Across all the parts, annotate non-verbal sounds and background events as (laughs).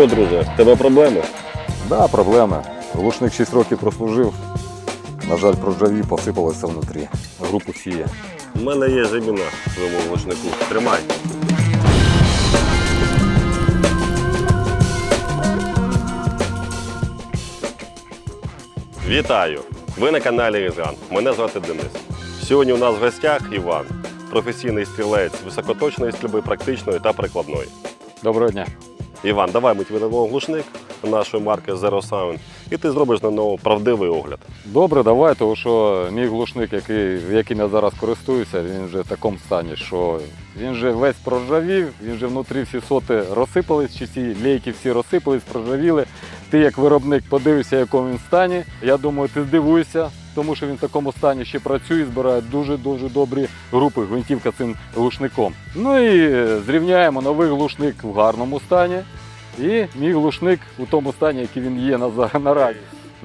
Що, друже, в тебе проблеми? Да, проблеми. Глушник 6 років прослужив. На жаль, проржавів, посипалося внутрі. Групу сіє. У мене є заміна твоєму глушнику. Тримай. Вітаю! Ви на каналі Ізган. Мене звати Денис. Сьогодні у нас в гостях Іван, професійний стрілець високоточної стрільби практичної та прикладної. Доброго дня. Іван, давай ми тобі дамо глушник нашої марки Zero Sound, і ти зробиш на нього правдивий огляд. Добре, давай, тому що мій глушник, який, яким я зараз користуюся, він вже в такому стані, що він вже весь проржавів, він вже внутрі всі соти розсипались, чи всі лейки всі розсипались, проржавіли. Ти як виробник подивишся, в якому він стані. Я думаю, ти здивуєшся, тому що він в такому стані ще працює, збирає дуже-дуже добрі групи гвинтівка цим глушником. Ну і е, зрівняємо новий глушник в гарному стані. І мій глушник у тому стані, який він є на, наразі.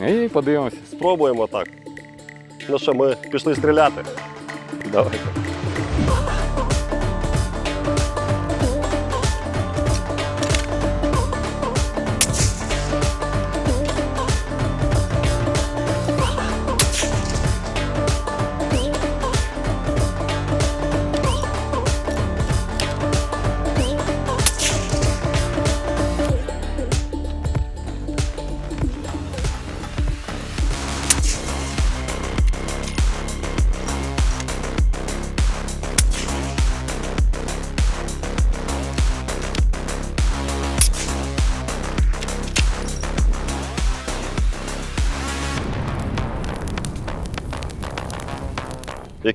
І подивимося. Спробуємо так. Ну що, ми пішли стріляти. Давайте.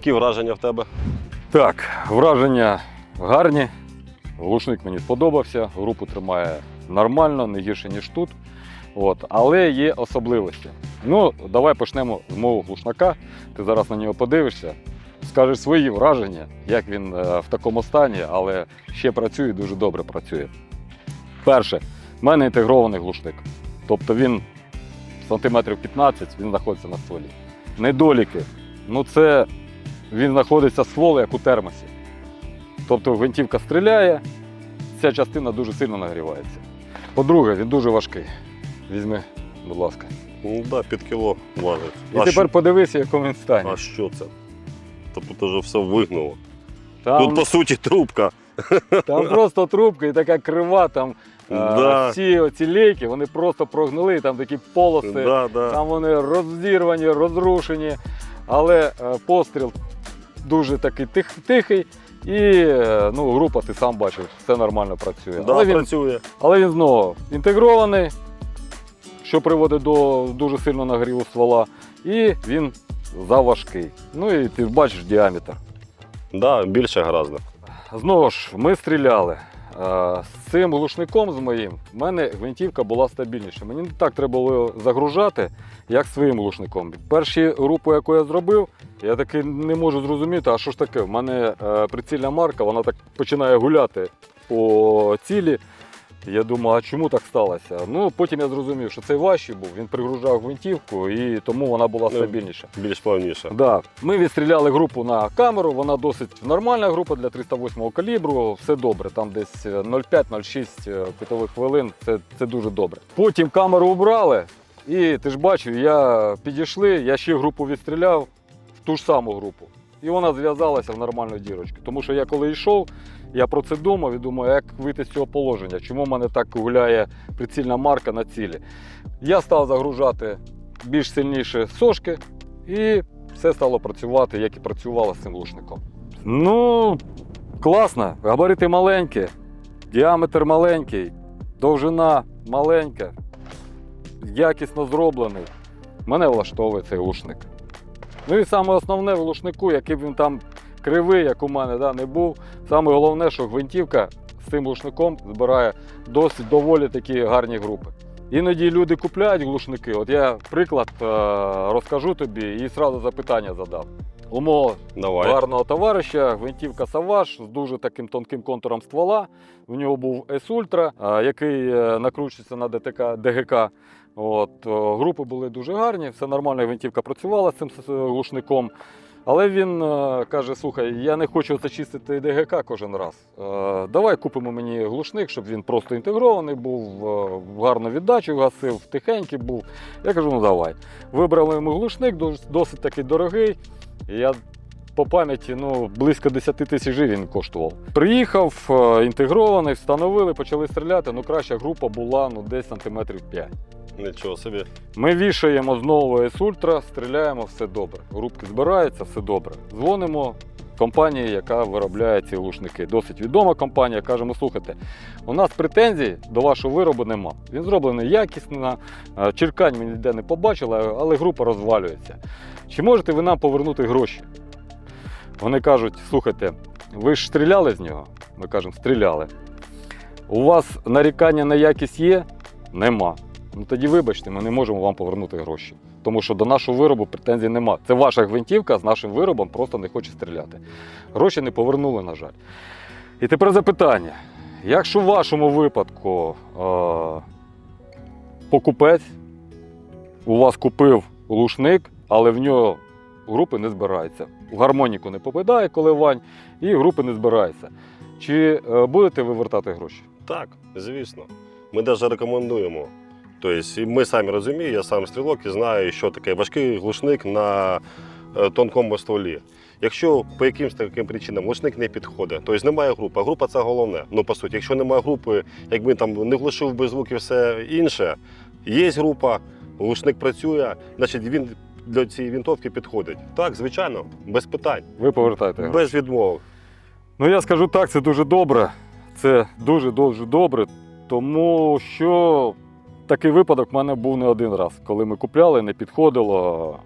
Які враження в тебе? Так, враження гарні. Глушник мені сподобався, групу тримає нормально, не гірше, ніж тут. От. Але є особливості. Ну, давай почнемо з мого глушника. Ти зараз на нього подивишся, скажеш свої враження, як він е, в такому стані, але ще працює дуже добре працює. Перше, в мене інтегрований глушник. Тобто він сантиметрів 15 він знаходиться на стволі. Недоліки. Ну це він знаходиться ствол, як у термосі. Тобто гвинтівка стріляє, ця частина дуже сильно нагрівається. По-друге, він дуже важкий. Візьми, будь ласка. Ну да, під кіло важить. І а, тепер подивися, в якому він стані. а що це? Та тут уже все вигнуло. Там, Тут по суті трубка. там просто трубка і така крива, там Да. е, всі оці лейки, вони просто прогнили, там такі полоси, Да, да. там вони розірвані, розрушені. Але е, постріл дуже такий тих, тихий. І е, ну, група, ти сам бачиш, все нормально працює. Да, Але він працює. Але він знову інтегрований, що приводить до дуже сильного нагріву ствола, і він заважкий. Ну і ти бачиш діаметр. Да, більше гаразд. Знову ж, ми стріляли. Е, З цим глушником з моїм в мене гвинтівка була стабільніша. Мені не так треба було загружати, як своїм глушником. Перші групу, яку я зробив, я таки не можу зрозуміти, а що ж таке? В мене е, прицільна марка, вона так починає гуляти по цілі. Я думаю, а чому так сталося? Ну потім я зрозумів, що цей важчий був, він пригружав гвинтівку і тому вона була Ну, стабільніша. Більш плавніше. Да. Ми відстріляли групу на камеру, вона досить нормальна група для 308 калібру, все добре. Там десь е, 0,5-0,6 питових хвилин, це, це дуже добре. Потім камеру убрали, і ти ж бачив, я підійшли, я ще групу відстріляв в ту ж саму групу. І вона зв'язалася в нормальну дірочку. Тому що я коли йшов, я про це думав і думаю, як вийти з цього положення, чому в мене так гуляє прицільна марка на цілі. Я став загружати більш сильніше сошки, і все стало працювати, як і працювало з цим глушником. Ну, класно. Габарити маленькі, діаметр маленький, довжина маленька, якісно зроблений. Мене влаштовує цей глушник. Ну і саме основне в глушнику, який він там кривий, як у мене, да, не був. Саме головне, що гвинтівка з цим глушником збирає досить доволі такі гарні групи. Іноді люди купляють глушники. От я приклад е, розкажу тобі і одразу запитання задав. У мого Давай. гарного товариша гвинтівка Саваш з дуже таким тонким контуром ствола. У нього був S-Ultra, е, який е, накручується на ДТК, ДГК. От, групи були дуже гарні, все нормально, гвинтівка працювала з цим глушником. Але він е, каже: слухай, я не хочу це чистити ДГК кожен раз. Е, давай купимо мені глушник, щоб він просто інтегрований був, е, гарну віддачу гасив, тихенький був. Я кажу, ну давай. Вибрали йому глушник, досить такий дорогий. Я по пам'яті ну, близько 10 тисяч гривень коштував. Приїхав, інтегрований, встановили, почали стріляти. Ну, краща група була ну, десь сантиметрів 5. Нічого собі. Ми вішаємо знову S-Ultra, стріляємо, все добре. Групки збираються, все добре. Дзвонимо компанії, яка виробляє ці глушники. Досить відома компанія. Кажемо, слухайте, у нас претензій до вашого виробу нема. Він зроблений якісно, е, черкань ми ніде не побачили, але група розвалюється. Чи можете ви нам повернути гроші? Вони кажуть, слухайте, ви ж стріляли з нього? Ми кажемо, стріляли. У вас нарікання на якість є? Нема. Ну тоді вибачте, ми не можемо вам повернути гроші. Тому що до нашого виробу претензій нема. Це ваша гвинтівка з нашим виробом просто не хоче стріляти. Гроші не повернули, на жаль. І тепер запитання: якщо в вашому випадку е- покупець у вас купив глушник, але в нього групи не збирається. В гармоніку не попадає коливань і групи не збирається. Чи е, будете ви вертати гроші? Так, звісно. Ми навіть рекомендуємо. Тобто, ми самі розуміємо, я сам стрілок і знаю, що таке важкий глушник на е, тонкому стволі. Якщо по якимось таким причинам глушник не підходить, тобто немає групи, а група це головне. Ну, по суті, якщо немає групи, якби там не глушив би звук і все інше, є група, глушник працює, значить він для цієї вінтовки підходить. Так, звичайно, без питань, Ви повертаєте без відмовок. Ну я скажу так, це дуже добре. Це дуже дуже добре, тому що такий випадок в мене був не один раз. Коли ми купляли, не підходило.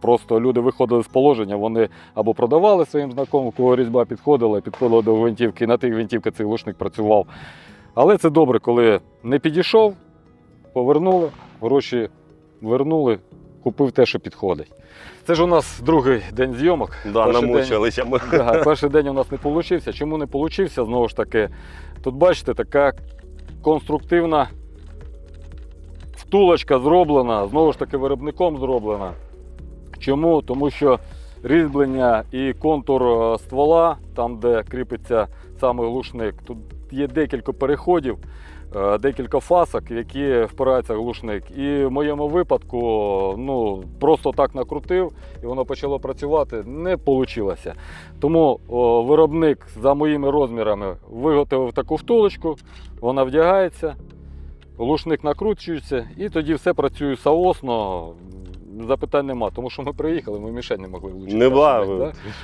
Просто люди виходили з положення, вони або продавали своїм знайомим, у кого різьба підходила, підходила до гвинтівки, і на тих гвинтівках цей глушник працював. Але це добре, коли не підійшов, повернули, гроші вернули, купив те, що підходить. Це ж у нас другий день зйомок. Да, Перший день- ми. Да, перший день у нас не вийшов. Чому не вийшов? Знову ж таки, тут бачите, така конструктивна втулочка зроблена, знову ж таки, виробником зроблена. Чому? Тому що різьблення і контур е, ствола, там, де кріпиться саме глушник, тут є декілька переходів, е, декілька фасок, в які впирається глушник. І в моєму випадку ну, просто так накрутив і воно почало працювати, не вийшло. Тому о, виробник за моїми розмірами виготовив таку втулочку, вона вдягається, глушник накручується, і тоді все працює соосно. Запитань нема, тому що ми приїхали, ми мішень не могли влучити. Не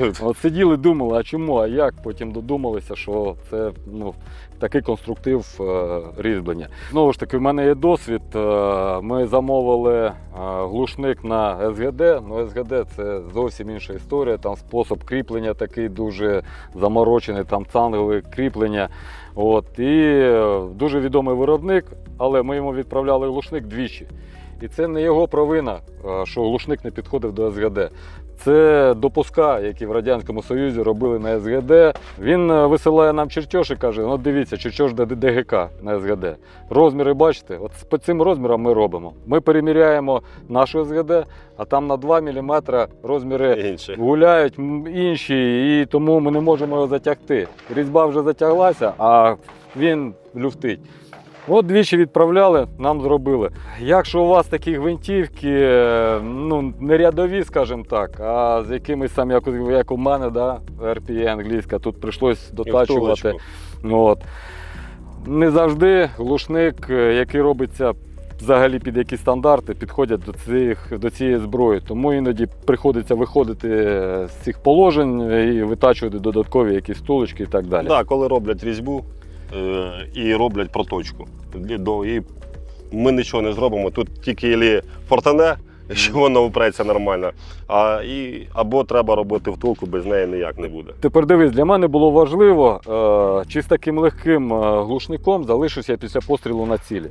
да? От сиділи, думали, а чому, а як? Потім додумалися, що це ну, такий конструктив е, різьблення. Знову ж таки, в мене є досвід. Е, ми замовили е, глушник на СГД. Ну, СГД це зовсім інша історія. Там спосіб кріплення такий дуже заморочений, там цангли кріплення. От, і е, дуже відомий виробник, але ми йому відправляли лушник двічі. І це не його провина, е, що глушник не підходив до СГД. Це допуска, які в Радянському Союзі робили на СГД. Він е, висилає нам чертеж і каже: ну дивіться, чертеж ДГК на СГД. Розміри бачите, от по цим розмірам ми робимо. Ми переміряємо нашу СГД, а там на 2 мм розміри Інше. гуляють інші, і тому ми не можемо його затягти. Різьба вже затяглася, а він люфтить. От двічі відправляли, нам зробили. Якщо у вас такі гвинтівки, е, ну не рядові, скажімо так, а з якимись там, як, у- як у мене, да, RPA англійська, тут прийшлось дотачувати. От. Не завжди глушник, е, який робиться взагалі під які стандарти, підходять до, цих, до цієї зброї. Тому іноді приходиться виходити е, з цих положень і витачувати додаткові якісь втулочки і так далі. Да, коли роблять різьбу і роблять проточку. І ми нічого не зробимо. Тут тільки фортане, що воно впреться нормально, а, і, або треба робити втулку, без неї ніяк не буде. Тепер дивись, для мене було важливо, е, чи з таким легким е, глушником залишився я після пострілу на цілі.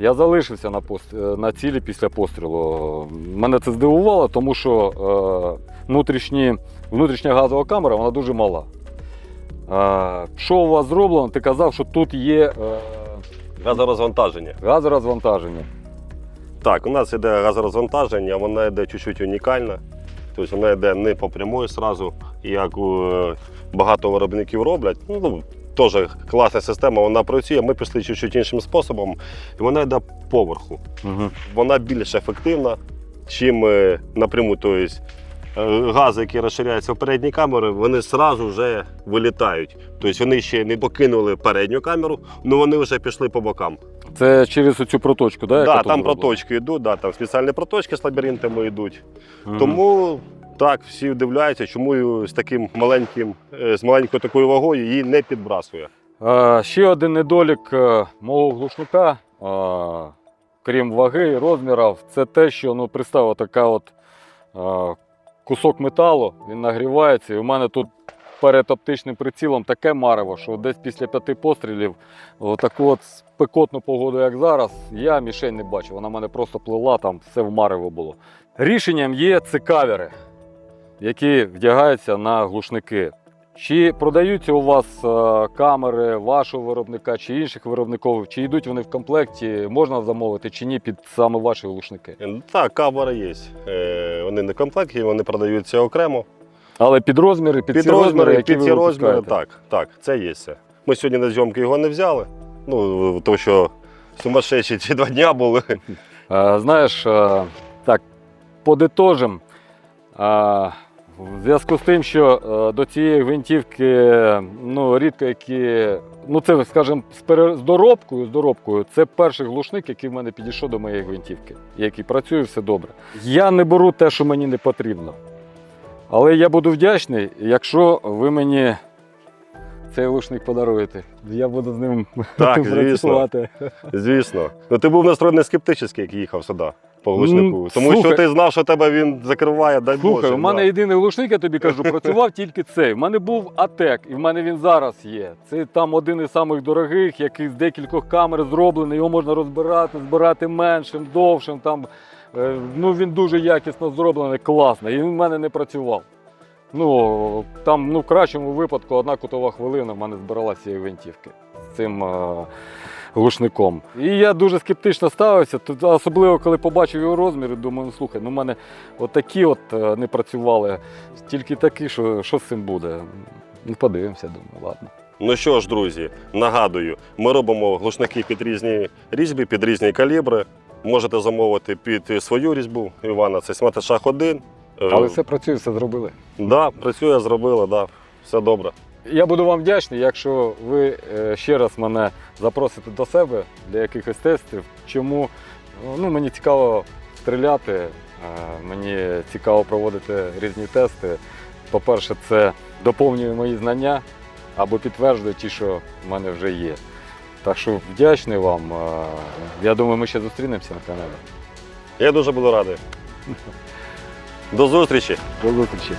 Я залишився на, пост... е, на цілі після пострілу. Мене це здивувало, тому що е, внутрішні... внутрішня газова камера вона дуже мала. Що у вас зроблено? Ти казав, що тут є е, Газорозвантаження. газорозвантаження. Так, у нас іде газорозвантаження, вона йде чуть-чуть унікальна. Тобто вона йде не по прямої сразу, як е, багато виробників роблять. Ну, теж класна система, вона працює. Ми пішли чуть-чуть іншим способом, і вона йде поверху. Угу. Вона більш ефективна, чим е, напряму. Тобто, гази, які розширяються в передні камери, вони одразу вже вилітають. Тобто вони ще не покинули передню камеру, але вони вже пішли по бокам. Це через цю проточку? Так, да, там проточки йдуть, да, там спеціальні проточки з лабіринтами йдуть. Мгм. Тому так, всі дивляються, чому з таким маленьким, е, з маленькою такою вагою її не підбрасує. Е, Ще один недолік е, мого глушника, е, крім ваги і розмірів, це те, що ну, представ, така от е, кусок металу, він нагрівається, і у мене тут перед оптичним прицілом таке марево, що десь після п'яти пострілів, таку от спекотну погоду, як зараз, я мішень не бачив. Вона в мене просто плила, там все в марево було. Рішенням є цикавери, які вдягаються на глушники. Чи продаються у вас е, камери вашого виробника чи інших виробників, чи йдуть вони в комплекті, можна замовити чи ні під саме ваші глушники? Е, Так, камери є. Е, Вони не комплектні, вони продаються окремо. Але під розміри, під, Під ці розміри, розміри, які під ви ці розміри, випускаєте. так, так, це є. Ми сьогодні на зйомки його не взяли. Ну, тому що сумасшедші ці два дня були. Е, Знаєш, так, подитожим. В зв'язку з тим, що е, до цієї гвинтівки ну, рідко які. Ну, це, скажімо, з, пере... з доробкою, з доробкою, це перший глушник, який в мене підійшов до моєї гвинтівки, який працює все добре. Я не беру те, що мені не потрібно. Але я буду вдячний, якщо ви мені цей глушник подаруєте. Я буду з ним Так, (laughs) звісно. працювати. Звісно. Ну ти був настроєний скептично, як їхав сюди по глушнику. Ну, Тому слухай. що ти знав, що тебе він закриває, дай Слухай, Боже. у мене да. єдиний глушник, я тобі кажу, працював тільки цей. У мене був АТЕК, і в мене він зараз є. Це там один із самих дорогих, який з декількох камер зроблений. Його можна розбирати, збирати меншим, довшим. Там, е, ну, він дуже якісно зроблений, класний. І він в мене не працював. Ну, там, ну, в кращому випадку одна кутова хвилина в мене збиралася цієї гвинтівки з цим е, глушником. І я дуже скептично ставився, особливо коли побачив його розміри, думаю, ну слухай, ну в мене отакі от е, не працювали, тільки такі, що, що з цим буде. Ну, подивимося, думаю, ладно. Ну що ж, друзі, нагадую, ми робимо глушники під різні різьби, під різні калібри. Можете замовити під свою різьбу Івана, це смати шах 1. Але все працює, все зробили. Да, працює, зробили, да, все добре. Я буду вам вдячний, якщо ви е, ще раз мене запросите до себе для якихось тестів. Чому ну, мені цікаво стріляти, е, мені цікаво проводити різні тести. По-перше, це доповнює мої знання або підтверджує ті, що в мене вже є. Так що вдячний вам. е, Я думаю, ми ще зустрінемося на каналі. Я дуже буду радий. До зустрічі! До зустрічі.